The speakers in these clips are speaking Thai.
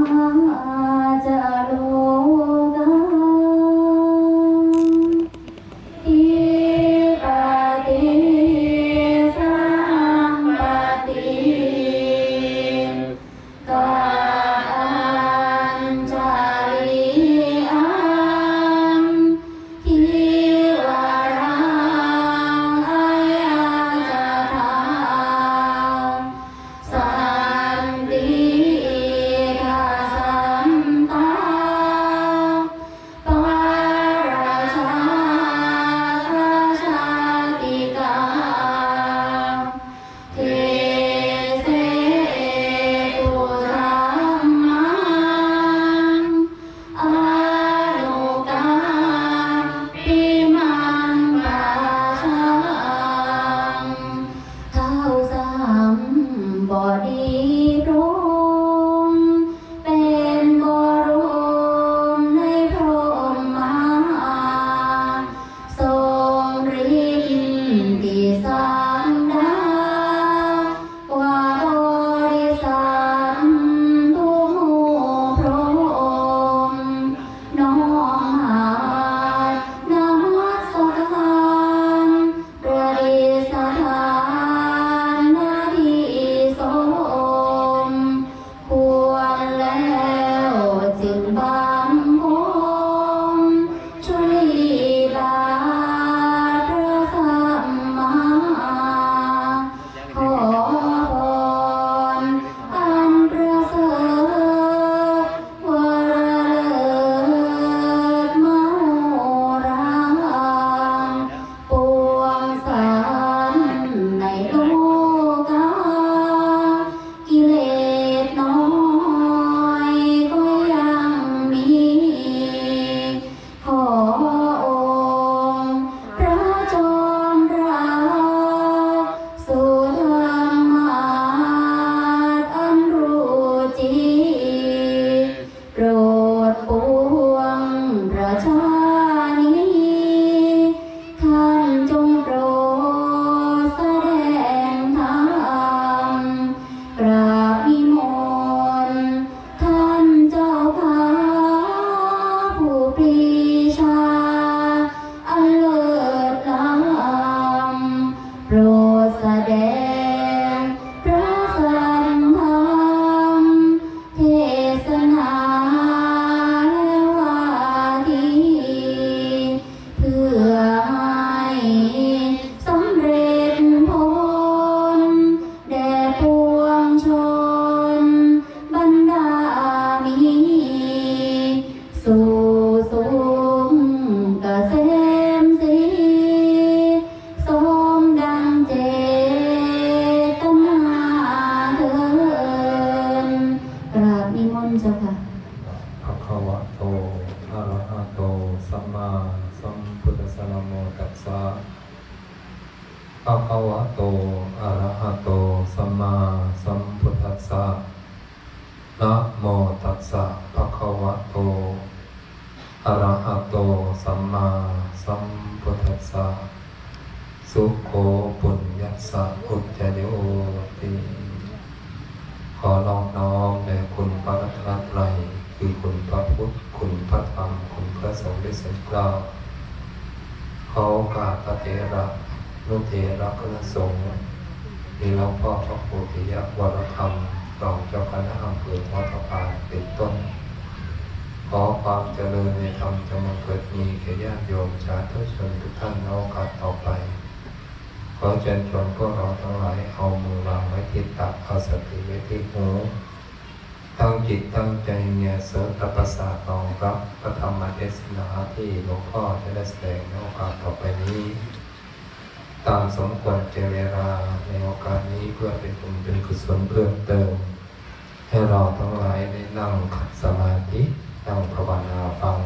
มาจะ สัมมาสัมพุทธัสสะสุโคปุญญัสะอุจจโยติขอน้อมน้อมแด่คุณพระรัตนตรัยคือคุณพระพุทธ คุณพระธรรม คุณพระสงฆ์ได้เสด็จกล่าวขอกาสพระเถระนุเถระคณะสงฆ์มีหลวงพ่อพระโพธิยวรธรรมรองเจ้าคณะอำเภอวัดพานเป็นต้น ขอความเจริญในธรรมจะมาเกิดมีแก่ญาติโยมสาธุชนทุกท่านในโอกาสต่อไป ขอเชิญชวนพวกเราทั้งหลายเอามือวางไว้ที่ตักเอาสติไว้ที่หูตั้งจิตตั้งใจเนี่ยเสริมตประสาทรองรับพระธรรมเทศนาที่หลวงพ่อจะได้แสดงในโอกาสต่อไปนี้ ตามสมควรเจเวลาในโอกาสนี้เพื่อเป็นบุญเป็นกุศลเพิ่มเติม ให้เราทั้งหลายได้นั่งขัดสมาธิ นั่งภาวนาฟัง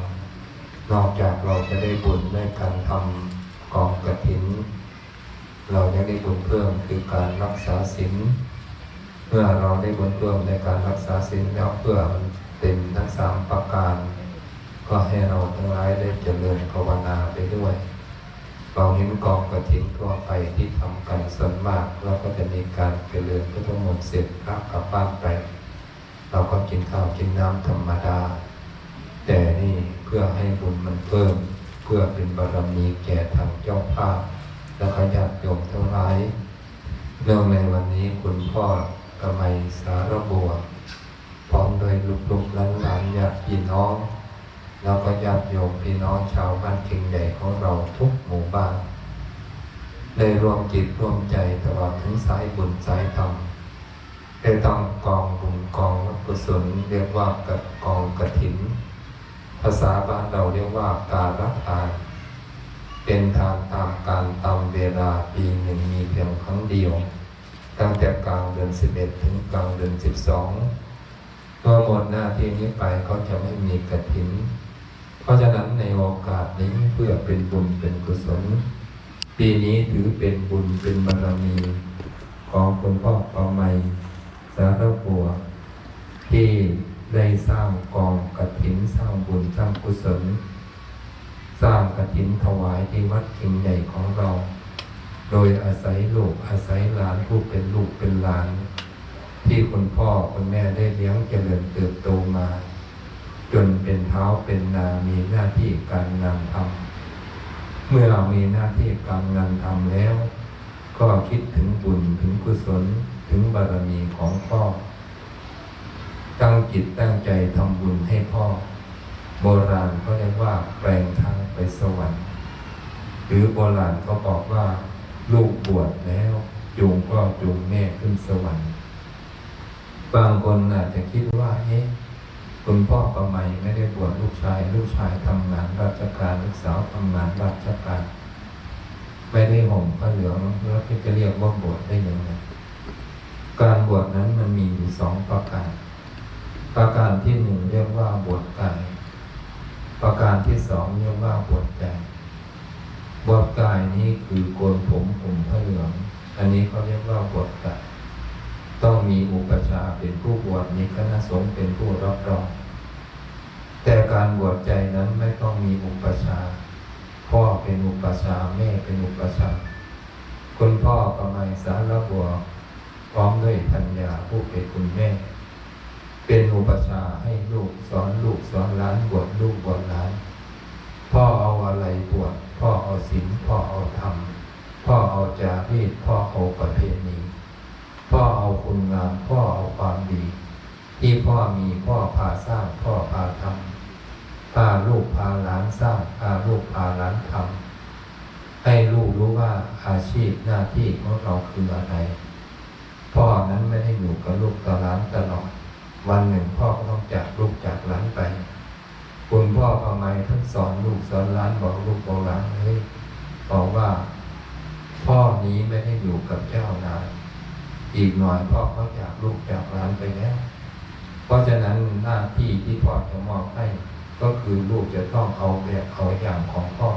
นอกจากเราจะได้บุญด้วยการทำกองกฐิน เรายังได้บุญเพิ่มคือการรักษาศีลเมื่อเราได้บุญเพิ่มในการรักษาศีลแล้วเพื่อมันเต็มทั้งสามประการ ก็ให้เราทั้งหลายได้เจริญภาวนาไปด้วยเราเห็นกองกระถินทั่วไปที่ทำกันส่วนมากแล้วก็จะมีการเจริญพุทธมนต์เสร็จพระกลับบ้านไป เราก็กินข้าวกินน้ำธรรมดา แต่นี่เพื่อให้บุญมันเพิ่ม เพื่อเป็นบารมีแก่ทางเจ้าภาพ และขญาติโยมทั้งหลายเนื่องในวันนี้คุณพ่อกำไมสารบัวพร้อมโดยลูกๆหลานๆญาติพี่น้องแล้วก็ญาติโยมพี่น้องชาวบ้านเข่งใหญ่ของเราทุกหมู่บ้านได้รวมจิตรวมใจตลอดถึงสายบุญสายธรรมได้ต้องกองบุญกองกุศลเรียกว่ากับกองกระถิน ภาษาบ้านเราเรียกว่าการรับทาน เป็นทานตามการตามเวลาปีหนึ่งมีเพียงครั้งเดียว ตั้งแต่กลางเดือน11ถึงกลางเดือน12เมื่อหมดหน้าที่นี้ไปก็จะไม่มีกระถิน เพราะฉะนั้นในโอกาสนี้เพื่อเป็นบุญเป็นกุศล ปีนี้ถือเป็นบุญเป็นบารมี ของคุณพ่อปอไมสารบัวที่ ได้สร้างกองกระถินสร้างบุญสร้างกุศล สร้างกระถินถวายที่วัดเข่งใหญ่ของเรา โดยอาศัยลูกอาศัยหลานผู้เป็นลูกเป็นหลาน ที่คุณพ่อคุณแม่ได้เลี้ยงเจริญเติบโตมา จนเป็นเท้าเป็นนามีหน้าที่การงานทำเมื่อเรามีหน้าที่การงานทำแล้ว ก็คิดถึงบุญถึงกุศลถึงบารมีของพ่อ ตั้งจิตตั้งใจทำบุญให้พ่อ โบราณเขาเรียกว่าแปลงทางไปสวรรค์ หรือโบราณเขาบอกว่า ลูกบวชแล้วจูงก็จูงแม่ขึ้นสวรรค์ บางคนอาจจะคิดว่าเอ๊ะคุณพ่อประไมไม่ได้บวชลูกชาย ลูกชายทำงานราชการลูกสาวทำงานราชการไม่ได้ห่มผ้าเหลืองแล้วจะเรียกว่าบวชได้ยังไงการบวชนั้นมันมีอยู่สองประการ ประการที่หนึ่งเรียกว่าบวชกาย ประการที่สองเรียกว่าบวชใจบวชกายนี้คือโกนผมผมผ้าเหลือง อันนี้เขาเรียกว่าบวชกาย ต้องมีอุปชาเป็นผู้บวชมีคณะสงฆ์เป็นผู้รับรอง แต่การบวชใจนั้นไม่ต้องมีอุปชา พ่อเป็นอุปชาแม่เป็นอุปชา คุณพ่อก็ไม่สารบัวพร้อมด้วยธัญญาผู้เป็นคุณแม่ เป็นอุปชาให้ลูกสอนลูกสอนหลานบวชลูกบวชหลาน พ่อเอาอะไรบวชพ่อเอาศีลพ่อเอาธรรม พ่อเอาจารีตพ่อเอาประเพณีพ่อเอาคุณงามพ่อเอาความดี ที่พ่อมีพ่อพาสร้างพ่อพาทำพาลูกพาหลานสร้างพาลูกพาหลานทำให้ลูกรู้ว่าอาชีพหน้าที่ของเราคืออะไร พ่อนั้นไม่ได้อยู่กับลูกกับหลานตลอด วันหนึ่งพ่อก็ต้องจากลูกจากหลานไป คุณพ่อทำไมท่านสอนลูกสอนหลานบอกลูกบอกหลานเฮ้ยบอกว่า พ่อนี้ไม่ได้อยู่กับเจ้านานอีกหน่อยพ่อเขาจากลูกจากหลานไปแล้ว เพราะฉะนั้นหน้าที่ที่พ่อจะมอบให้ ก็คือลูกจะต้องเอาแบบเอาอย่างของพ่อ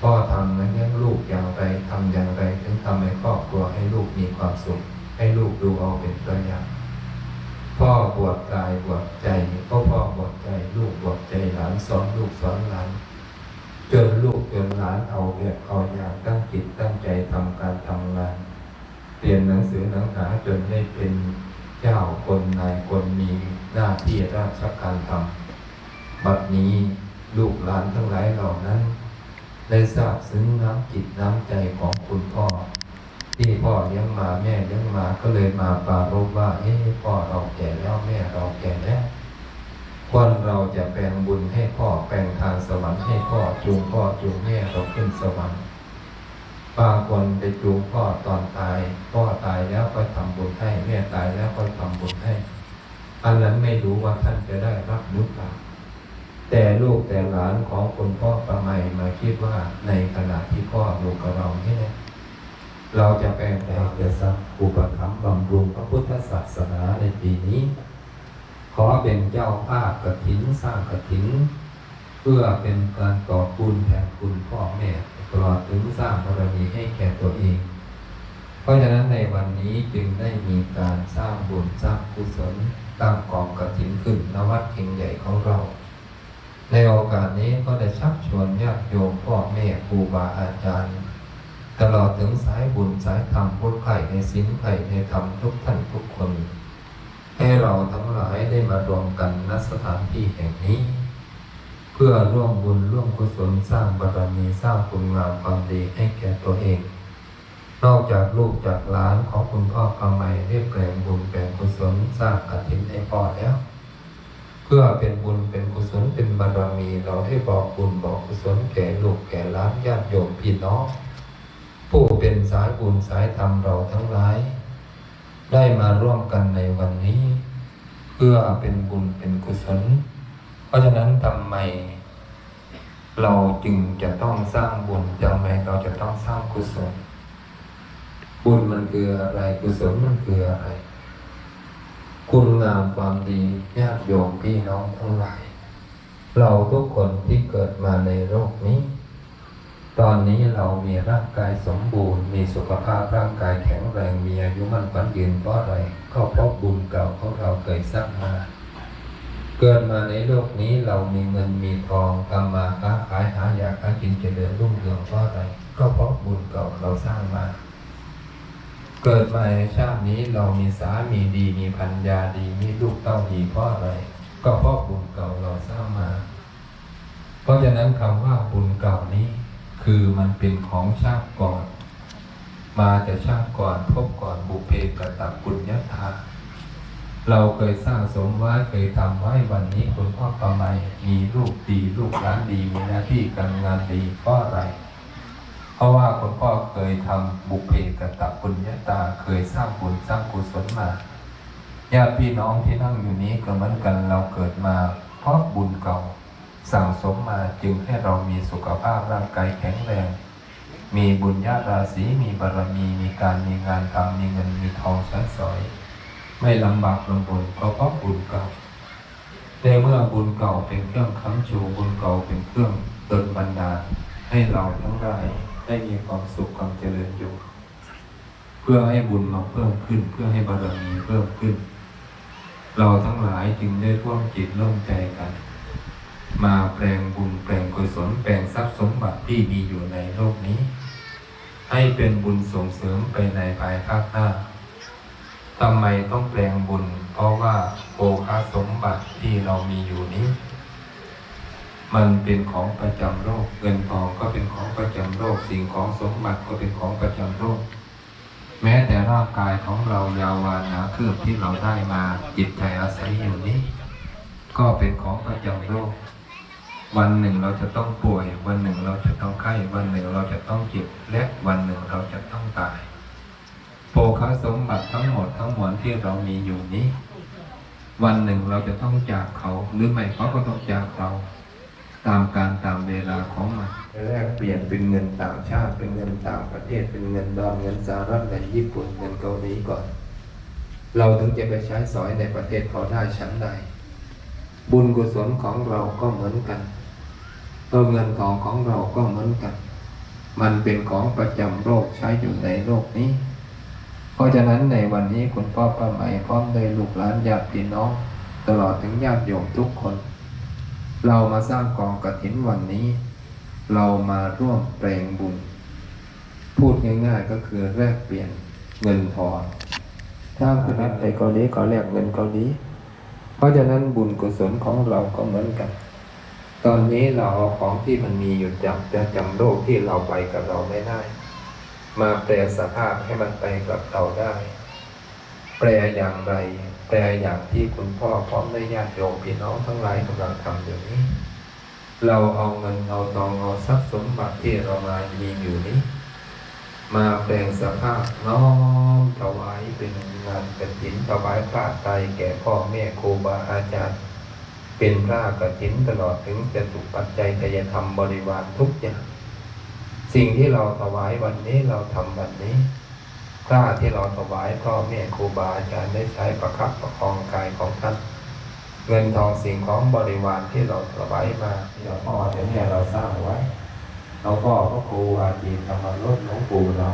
พ่อทำนั้นเลี้ยงลูกอย่างไรทำอย่างไร ถึงทำให้ครอบครัวให้ลูกมีความสุข ให้ลูกดูเอาเป็นตัวอย่าง พ่อบวชกายบวชใจก็พ่อบวชใจ ลูกบวชใจหลานสอนลูกสอนหลานจนลูกจนหลานเอาแบบเอาอย่างตั้งจิตตั้งใจทำการทำงานเรียนหนังสือหนังหาจนได้เป็นเจ้าคนนายคนมีหน้าที่ราชการทำบัดนี้ลูกหลานทั้งหลายเหล่านั้น ได้ทราบซึ้งน้ำจิตน้ำใจของคุณพ่อ ที่พ่อเลี้ยงมาแม่เลี้ยงมาก็เลยมาปรารภว่าเอ๊ะพ่อเราแก่แล้วแม่เราแก่แล้วควรเราจะแปลงบุญให้พ่อแปลงทางสวรรค์ให้พ่อจูงพ่อจูงแม่เราขึ้นสวรรค์บางคนไปจูงพ่อตอนตายพ่อตายแล้วก็ทำบุญให้แม่ตายแล้วก็ทำบุญให้อันนั้นไม่รู้ว่าท่านจะได้รับหรือเปล่าแต่ลูกแต่หลานของคุณพ่อประไมมาคิดว่าในขณะที่พ่ออยู่กับเรานี่แหละ เราจะแปลงแต่จะสร้างอุปถัมภ์บำรุงพระพุทธศาสนาในปีนี้ ขอเป็นเจ้าภาพกฐินสร้างกฐิน เพื่อเป็นการตอบบุญแทนคุณพ่อแม่ตลอดถึงสร้างบารมีให้แก่ตัวเอง เพราะฉะนั้นในวันนี้จึงได้มีการสร้างบุญสร้างกุศลตั้งกองกฐินขึ้นณวัดเข่งใหญ่ของเรา ในโอกาสนี้ก็ได้ชักชวนญาติโยมพ่อแม่ครูบาอาจารย์ ตลอดถึงสายบุญสายธรรมพุทธไข่ในศีลไข่ในธรรมทุกท่านทุกคน ให้เราทั้งหลายได้มารวมกันณสถานที่แห่งนี้ เพื่อร่วมบุญร่วมกุศลสร้างบารมีสร้างคุณงามความดีให้แก่ตัวเอง นอกจากลูกจากหลานของคุณพ่อกำไมได้แปลงบุญแปลงกุศลสร้างอาทินให้พ่อแล้วเพื่อเป็นบุญเป็นกุศลเป็นบารมีเราให้บอกบุญบอกกุศลแก่ลูกแก่หลานญาติโยมพี่น้อง ผู้เป็นสายบุญสายธรรมเราทั้งหลาย ได้มาร่วมกันในวันนี้ เพื่อเป็นบุญเป็นกุศล เพราะฉะนั้นทำไม เราจึงจะต้องสร้างบุญทำไมเราจะต้องสร้างกุศล บุญมันคืออะไรกุศลมันคืออะไร คุณงามความดีญาติโยมพี่น้องทั้งหลาย เราทุกคนที่เกิดมาในโลกนี้ ตอนนี้เรามีร่างกายสมบูรณ์ มีสุขภาพร่างกายแข็งแรงมีอายุมั่นขวัญยืนเพราะอะไรก็เพราะบุญเก่าของเราเคยสร้างมา เกิดมาในโลกนี้เรามีเงินมีทองทำมาค้าขายหาอยากหากินเจริญรุ่งเรืองเพราะอะไรก็เพราะบุญเก่าเราสร้างมา เกิดมาในชาตินี้เรามีสามีดีมีพันยาดีมีลูกเต้าดีเพราะอะไรก็เพราะบุญเก่าเราสร้างมา เพราะฉะนั้นคำว่าบุญ คือมันเป็นของชาติก่อน มาแต่ชาติก่อนพบก่อนบุเพกตะปุญญาตาเราเคยสร้างสมไว้เคยทำไว้วันนี้คุณพ่อประไมมีลูกดีลูกหลานดีมีหน้าที่การงานดีเพราะอะไร เพราะว่าคุณพ่อเคยทำบุเพกตะปุญญาตาเคยสร้างบุญสร้างกุศลมาญาติพี่น้องที่นั่งอยู่นี้ก็เหมือนกันเราเกิดมาเพราะบุญเก่า สั่งสมมาจึงให้เรามีสุขภาพร่างกายแข็งแรง มีบุญญาราศีมีบารมี มีการมีงานทำมีเงินมีทองใช้สอย ไม่ลำบากลำบนเพราะเพราะบุญเก่าในเมื่อบุญเก่าเป็นเครื่องค้ำชูบุญเก่าเป็นเครื่องเตือนบันดาลให้เราทั้งหลายได้มีความสุขความเจริญอยู่ เพื่อให้บุญมาเพิ่มขึ้น เพื่อให้บารมีเพิ่มขึ้น เราทั้งหลายจึงได้ร่วมจิตร่วมใจกัน มาแปลงบุญแปลงกุศลแปลงทรัพย์สมบัติที่มีอยู่ในโลกนี้ ให้เป็นบุญส่งเสริมไปในภายภาคหน้าทำไมต้องแปลงบุญ เพราะว่าโภคาสมบัติที่เรามีอยู่นี้ มันเป็นของประจำโลกเงินทองก็เป็นของประจำโลกสิ่งของสมบัติก็เป็นของประจำโลกแม้แต่ร่างกายของเรายาววานาคืบที่เราได้มาจิตใจอาศัยอยู่นี้ ก็เป็นของประจำโลก วันหนึ่งเราจะต้องป่วย วันหนึ่งเราจะต้องไข้ วันหนึ่งเราจะต้องเจ็บ และวันหนึ่งเราจะต้องตาย โภคสมบัติทั้งหมดทั้งมวลที่เรามีอยู่นี้ วันหนึ่งเราจะต้องจากเขาหรือไม่เขาก็ต้องจากเรา ตามการตามเวลาของมันแรกเปลี่ยนเป็นเงินต่างชาติเป็นเงินต่างประเทศเป็นเงินดอลเงินสหรัฐเงินญี่ปุ่นเงินเกาหลีก่อน เราถึงจะไปใช้สอยในประเทศเขาได้ชั้นใด บุญกุศลของเราก็เหมือนกัน เออเงินทองของเราก็เหมือนกัน มันเป็นของประจำโลกใช้อยู่ในโลกนี้ เพราะฉะนั้นในวันนี้คุณพ่อป้าใหม่พร้อมด้วยลูกหลานญาติพี่น้อง ตลอดถึงญาติโยมทุกคน เรามาสร้างกองกฐินวันนี้ เรามาร่วมแปลงบุญ พูดง่ายๆก็คือแลกเปลี่ยนเงินทองถ้าคุณนัดไปเกาหลีก็แลกเงินเกาหลีเพราะฉะนั้นบุญกุศลของเราก็เหมือนกัน ตอนนี้เราเอาของที่มันมีอยู่จำจะจำโลกที่เราไปกับเราไม่ได้ มาแปลสภาพให้มันไปกับเราได้ แปลอย่างไร แปลอย่างที่คุณพ่อพร้อมด้ญาติโยมพี่น้องทั้งหลายกำลังทำอยู่นี้ เราเอาเงินเอาทองเอาทรัพย์สมบัติที่เรามามีอยู่นี้ มาแปลงสภาพน้อมถวายเป็นงานกฐินถวายพระไตรแก่พ่อแม่ครูบาอาจารย์ เป็นพระกฐินตลอดถึงจะถูกปัจจัยทายธรรมบริวารทุกอย่าง สิ่งที่เราถวายวันนี้เราทำวันนี้พระที่เราถวายพ่อแม่ครูบาอาจารย์ได้ใช้ประคับประคองกายของท่านเงินทองสิ่งของบริวารที่เราถวายมาที่เราพ่อที่แม่เราสร้างไว้เราพ่อพระครูอาจีธรรมรถหลวงปู่เรา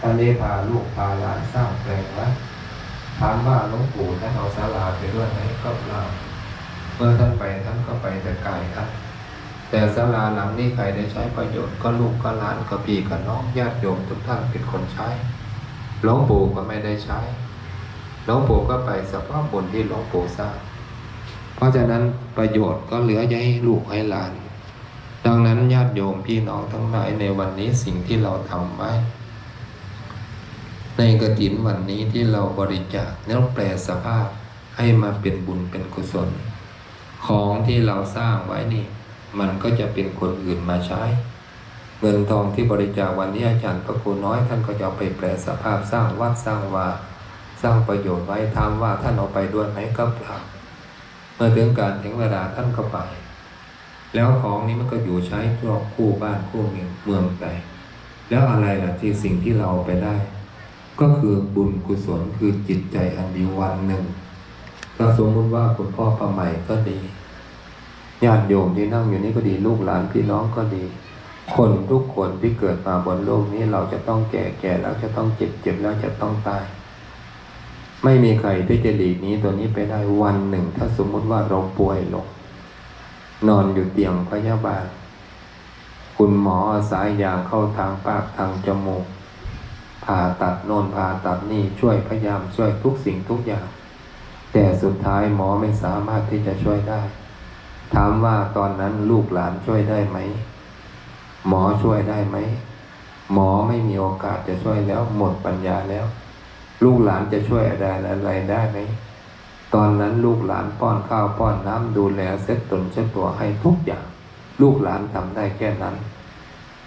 ท่านได้พาลูกพาหลานสร้างแปลงไว้ถามว่าหลวงปู่ท่านเอาศาลาไปด้วยไหมก็เปล่า เมื่อท่านไปท่านก็ไปแต่กายท่านแต่ศาลาหลังนี้ใครได้ใช้ประโยชน์ก็ลูกก็หลานก็พี่ก็น้องญาติโยมทุกท่านเป็นคนใช้หลวงปู่ก็ไม่ได้ใช้หลวงปู่ก็ไปสภาพบุญที่หลวงปู่สร้างเพราะฉะนั้นประโยชน์ก็เหลือให้ลูกให้หลาน ดังนั้นญาติโยมพี่น้องทั้งหลายในวันนี้สิ่งที่เราทำไว้ในกระถินวันนี้ที่เราบริจาคแล้วแปลสภาพให้มาเป็นบุญเป็นกุศล ของที่เราสร้างไว้นี่ มันก็จะเป็นคนอื่นมาใช้ เงินทองที่บริจาควันนี้อาจารย์พระครูน้อยท่านก็จะเอาไปแปลสภาพสร้างวัดสร้างวาสร้างประโยชน์ไว้ถามว่าท่านเอาไปด้วยไหมก็เปล่าเมื่อถึงการถึงเวลาท่านก็ไป แล้วของนี้มันก็อยู่ใช้ทั่วคู่บ้านคู่เมืองเมืองไปแล้วอะไรล่ะที่สิ่งที่เราเอาไปได้ ก็คือบุญกุศลคือจิตใจอันดีวันหนึ่งเราสมมติว่าคุณพ่อประใหม่ก็ดี ญาติโยมที่นั่งอยู่นี่ก็ดีลูกหลานพี่น้องก็ดี คนทุกคนที่เกิดมาบนโลกนี้เราจะต้องแก่แก่แล้วจะต้องเจ็บเจ็บแล้วจะต้องตาย ไม่มีใครที่จะหลีกนี้ตัวนี้ไปได้วันหนึ่ง ถ้าสมมุติว่าเราป่วยลง นอนอยู่เตียงพยาบาลคุณหมออาสายยางเข้าทางปากทางจมูกผ่าตัดโน่นผ่าตัดนี่ช่วยพยายามช่วยทุกสิ่งทุกอย่าง แต่สุดท้ายหมอไม่สามารถที่จะช่วยได้ ถามว่าตอนนั้นลูกหลานช่วยได้ไหม หมอช่วยได้ไหม หมอไม่มีโอกาสจะช่วยแล้ว หมดปัญญาแล้ว ลูกหลานจะช่วยอะไรอะไรได้ไหม ตอนนั้นลูกหลานป้อนข้าวป้อนน้ำดูแลเซ็ตตนเช็ดตัวให้ทุกอย่าง ลูกหลานทำได้แค่นั้น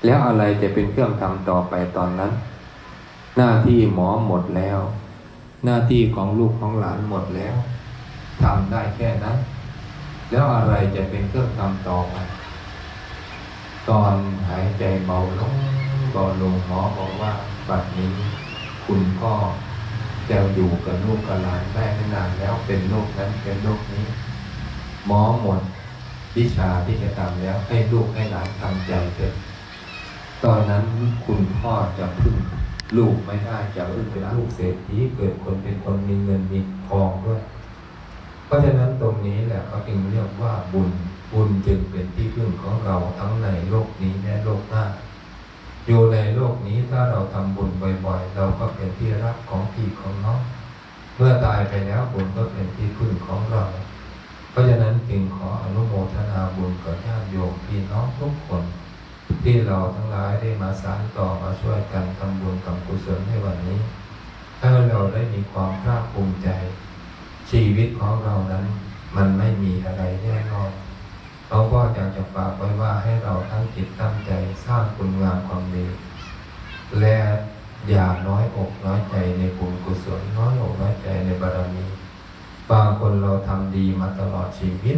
แล้วอะไรจะเป็นเครื่องทำต่อไปตอนนั้น หน้าที่หมอหมดแล้ว หน้าที่ของลูกของหลานหมดแล้วทำได้แค่นั้น แล้วอะไรจะเป็นเครื่องทำต่อไปตอนหายใจเบาลงเบาลงหมอบอกว่าบัดนี้ คุณพ่อจะอยู่กับลูกกับหลานได้ไม่นานแล้วเป็นโรคนั้นเป็นโรคนี้ หมอหมดวิชาที่จะทำแล้วให้ลูกให้หลานทำใจเถิดตอนนั้นคุณพ่อจะพึ่งลูกไม่ได้จะพึ่งเป็นลูกเศรษฐีเกิดคนเป็นคนมีเงินมีทองด้วย เพราะฉะนั้นตรงนี้แหละเขาจึงเรียกว่าบุญ บุญจึงเป็นที่พึ่งของเราทั้งในโลกนี้และโลกหน้า อยู่ในโลกนี้ถ้าเราทำบุญบ่อยๆ เราก็เป็นที่รักของพี่ของน้อง เมื่อตายไปแล้วบุญก็เป็นที่พึ่งของเรา เพราะฉะนั้นจึงขออนุโมทนาบุญกับญาติโยมพี่น้องทุกคน ที่เราทั้งหลายได้มาสานต่อมาช่วยกันทำบุญทำกุศลในวันนี้ให้เราได้มีความภาคภูมิใจ ชีวิตของเรานั้น มันไม่มีอะไรแน่นอนเราก็อยากจะฝากไว้ว่าให้เราทั้งจิตตั้งใจสร้างคุณงามความดีและอย่าน้อยอกน้อยใจในบุญกุศลน้อยอกน้อยใจในบารมีบางคนเราทำดีมาตลอดชีวิต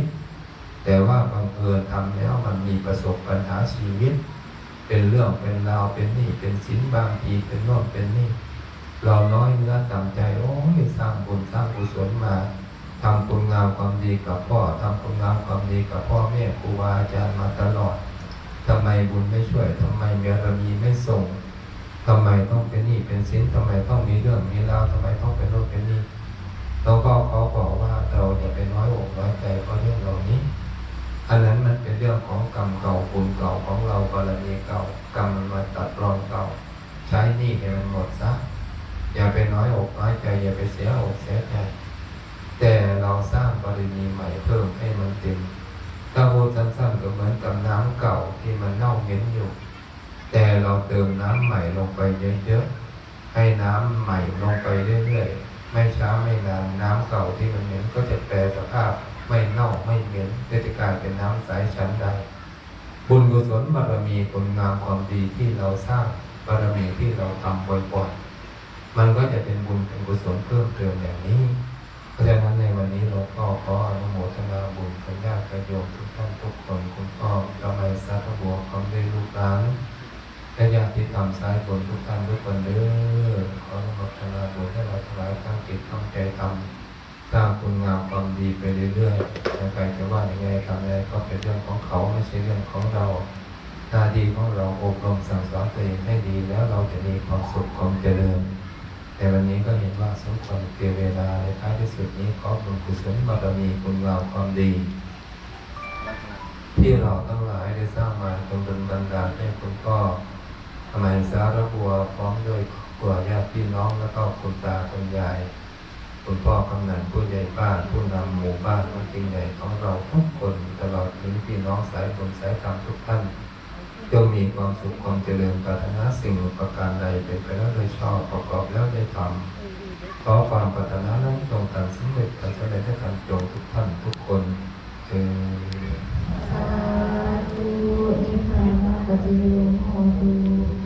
แต่ว่าบางเอิญทำแล้วมันมีประสบปัญหาชีวิต เป็นเรื่องเป็นราวเป็นนี้เป็นสินบางทีเป็นโน่นเป็นนี่ เราน้อยเนื้อต่ำใจ โอ้ยสร้างบุญสร้างกุศลมาทำคุณงามความดีกับพ่อทำคุณงามความดีกับพ่อแม่ครูบาอาจารย์มาตลอดทำไมบุญไม่ช่วยทำไมเมรมีไม่ส่งทำไมต้องเป็นหนี้เป็นสินทำไมต้องมีเรื่องมีราวทำไมต้องเป็นโรคเป็นหนี้แล้วก็เขาบอกว่าเราอย่าไปน้อยอกน้อยใจเพราะเรื่องเหล่านี้ อันนั้นมันเป็นเรื่องของกรรมเก่าบุญเก่าของเราบารมีเก่ากรรมมันมาตัดรอนเก่า ใช้หนี้ให้มันหมดซะ อย่าไปน้อยอกน้อยใจอย่าไปเสียอกเสียใจแต่เราสร้างบารมีใหม่เพิ่มให้มันเต็มถ้าพูดสั้นๆก็เหมือนกับน้ำเก่าที่มันเน่าเหม็นอยู่ แต่เราเติมน้ำใหม่ลงไปเยอะๆให้น้ำใหม่ลงไปเรื่อยๆไม่ช้าไม่นานน้ำเก่าที่มันเหม็นก็จะแปลสภาพไม่เน่าไม่เหม็นก็จะกลายเป็นน้ำใสชั้นใดบุญกุศลบารมีคุณงามความดีที่เราสร้างบารมีที่เราทำบ่อยๆ มันก็จะเป็นบุญเป็นกุศลเพิ่มเติมอย่างนี้ เพราะฉะนั้นในวันนี้เราก็ขออนุโมทนาบุญกับญาติโยมทุกท่านทุกคนคุณพ่อเราไมสาธบัวความได้ลูกหลานและญาติที่ทำสายบุญทุกท่านทุกคนเด้อขออนุโมทนาบุญให้เราทั้งหลายตั้งจิตตั้งใจทำสร้างคุณงามความดีไปเรื่อยๆแต่ใครจะว่าอย่างไรทำอะไรก็เป็นเรื่องของเขาไม่ใช่เรื่องของเราหน้าที่ของเราอบรมสั่งสอนตัวเองให้ดีแล้วเราจะมีความสุขความเจริญ แต่วันนี้ก็เห็นว่าสมควรเกียเวลาในท้ายที่สุดนี้ขอบุญกุศลบารมีคุณงามความดี ที่เราทั้งหลายได้สร้างมาจงเป็นบันดาลให้คุณพ่อทำไมสารบัวพร้อมด้วยครอบครัวญาติพี่น้องแล้วก็คุณตาคุณยายคุณพ่อกำนันผู้ใหญ่บ้านผู้นำหมู่บ้านวัดจิงใหญ่ของเราทุกคนตลอดถึงพี่น้องสายบุญสายธรรมทุกท่าน จงมีความสุขความเจริญปัารถนาสิ่งประการใดเป็นไปแล้วโดยชอบประกอบแล้วได้ทำขอความปัารถนานั้นจงตันสำเร็จตามสำเร็จให้กานจงทุกท่านทุกคนเจอสาธุนิพพานปัจจุโยโหตุ